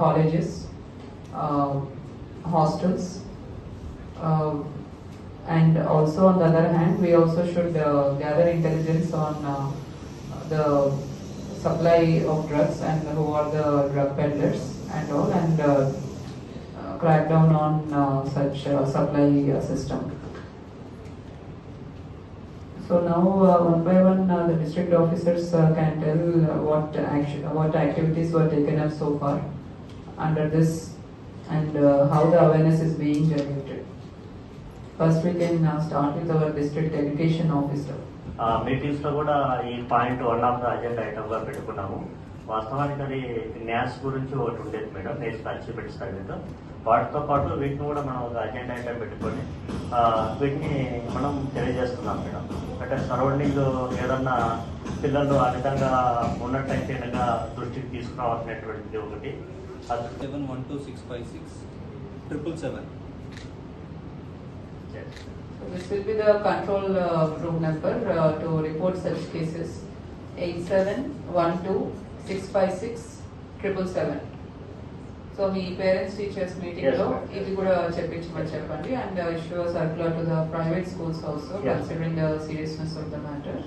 colleges, uh, hostels, uh, and also on the other hand, we also should uh, gather intelligence on uh, the supply of drugs and who are the drug peddlers and all, and uh, uh, crack down on such supply system. So now, uh, one by one, uh, the district officers uh, can tell what action, what activities were taken up so far under this and uh, how the awareness is being generated. First, we can uh, start with our district education officer. మీటింగ్స్లో కూడా ఈ point one of the agenda ఐటమ్గా పెట్టుకున్నాము వాస్తవానికి అది NAS గురించి ఒకటి ఉండేది madam national achievement service వాటితో పాటు వీటిని కూడా మనం ఒక అజెండా ఐటమ్ పెట్టుకొని వీటిని మనం తెలియజేస్తున్నాం మేడం అంటే సరౌండింగ్ ఏదన్నా పిల్లలు ఆ విధంగా ఉన్నట్టయితే దృష్టికి తీసుకురావాల్సినటువంటిది ఒకటి seven one two six five six triple seven. So this will be the control uh, room number uh, to report such cases. Eight seven one two six five six triple seven. So me parents teachers meeting Yes, లో ma'am. ఇది కూడా చెప్పించమని చెప్పండి and issue circular to the private schools also Yes. Considering the seriousness of the matter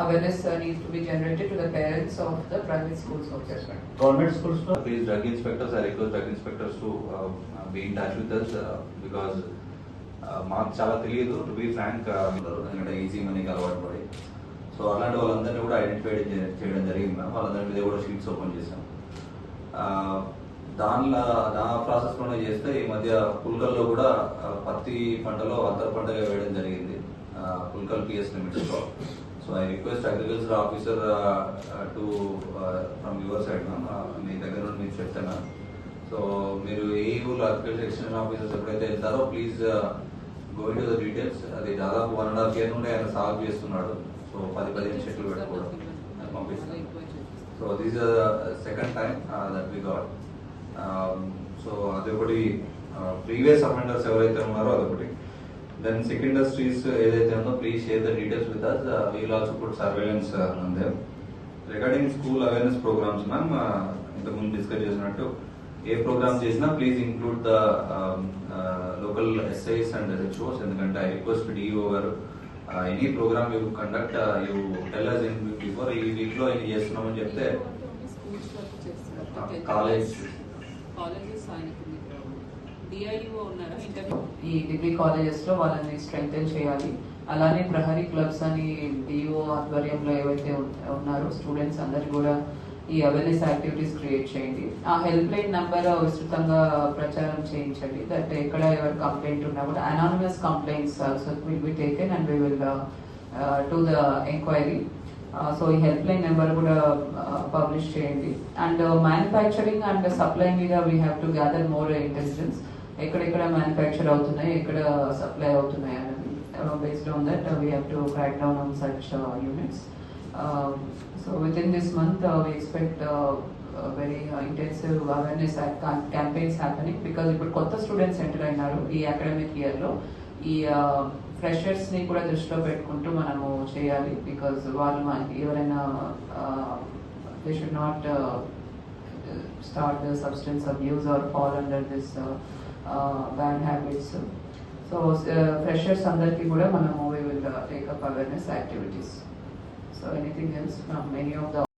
Awareness needs to be generated to the parents of the private schools also government స్కూల్స్లో Please, drug inspectors, I request drug inspectors to uh, uh, be in touch with us uh, because uh, మాకు చాలా తెలియదు to be frank ఎందుకంటే easy మనీకి అలవాటు పడి. So అలాంటి వాళ్ళందరినీ కూడా ఐడెంటిఫై చేయడం జరిగింది మ్యామ్ వాళ్ళందరి మీద కూడా షీట్స్ ఓపెన్ చేసాం దానిలో దా ప్రాసెస్లోనే చేస్తే ఈ మధ్య పుల్కల్లో కూడా పత్తి పంటలో అంతర పంటగా వేయడం జరిగింది. పుల్కల్ పిఎస్ లిమిట్స్లో so I request agriculture officer to from your side మీ దగ్గర నుండి మీకు చెప్తాను. సో మీరు ఏ ఊళ్ళో అగ్రికల్చర్ ఎక్స్టెన్షన్ ఆఫీసర్స్ ఎప్పుడైతే వెళ్తారో please go to the details అది దాదాపు వన్ అండ్ హాఫ్ ఇయర్ నుండి ఆయన సాగు చేస్తున్నాడు. సో పది పదిహేను చెట్లు పెట్టుకోవడం. పంపిస్తాను. So this second time that we got so అదొకటి ప్రీవియస్ అఫెండర్స్ ఎవరైతే ఉన్నారో అదొకటి దెన్ సిక్ ఇండస్ట్రీస్ ఏదైతే ఉందో please share the details with us we'll also put surveillance regarding school awareness programmes ma'am ఇంతకుముందు డిస్కస్ చేసినట్టు ఏ ప్రోగ్రామ్ చేసినా please include the local SIs and SHOs ఎందుకంటే ఐ రిక్వెస్ట్ డిఓ గారు any programme you conduct you tell us in before ఈ వీక్లో ఇది చేస్తున్నామని చెప్తే కాలేజ్ కాలేజెస్ ఆయనకు డిఐఓ ఇంటర్వ్యూ ఈ డిగ్రీ కాలేజెస్లో వాళ్ళని స్ట్రెంగ్తన్ చేయాలి. అలానే ప్రహరీ క్లబ్స్ అని డిఓ ఆధ్వర్యంలో ఏవైతే ఉన్నారో స్టూడెంట్స్ అందరు కూడా ఈ అవేర్నెస్ యాక్టివిటీస్ క్రియేట్ చేయండి. ఆ హెల్ప్ లైన్ నంబర్ విస్తృతంగా ప్రచారం చేయించండి. దట్ ఎక్కడ ఎవరు కంప్లైంట్ ఉన్నా కూడా anonymous complaints also will be taken and we will to the enquiry so ఈ హెల్ప్ లైన్ నెంబర్ కూడా uh, పబ్లిష్ చేయండి. అండ్ మ్యానుఫ్యాక్చరింగ్ అండ్ సప్లై మీద we have to gather more intelligence ఎక్కడెక్కడ మ్యానుఫ్యాక్చర్ అవుతున్నాయి ఎక్కడ సప్లై అవుతున్నాయి అని based on that we have to crack down on such units so within this month we expect very intensive awareness campaigns happening because ఇప్పుడు కొత్త students enter అయినారు ఈ academic ఇయర్లో ఈ ఫ్రెషర్స్ని కూడా దృష్టిలో పెట్టుకుంటూ మనము చేయాలి బికాజ్ వాళ్ళు మనకి ఎవరైనా they should not start the substance abuse or fall under this bad habits so freshers అందరికీ కూడా మనము we will take up awareness activities so anything else from many of the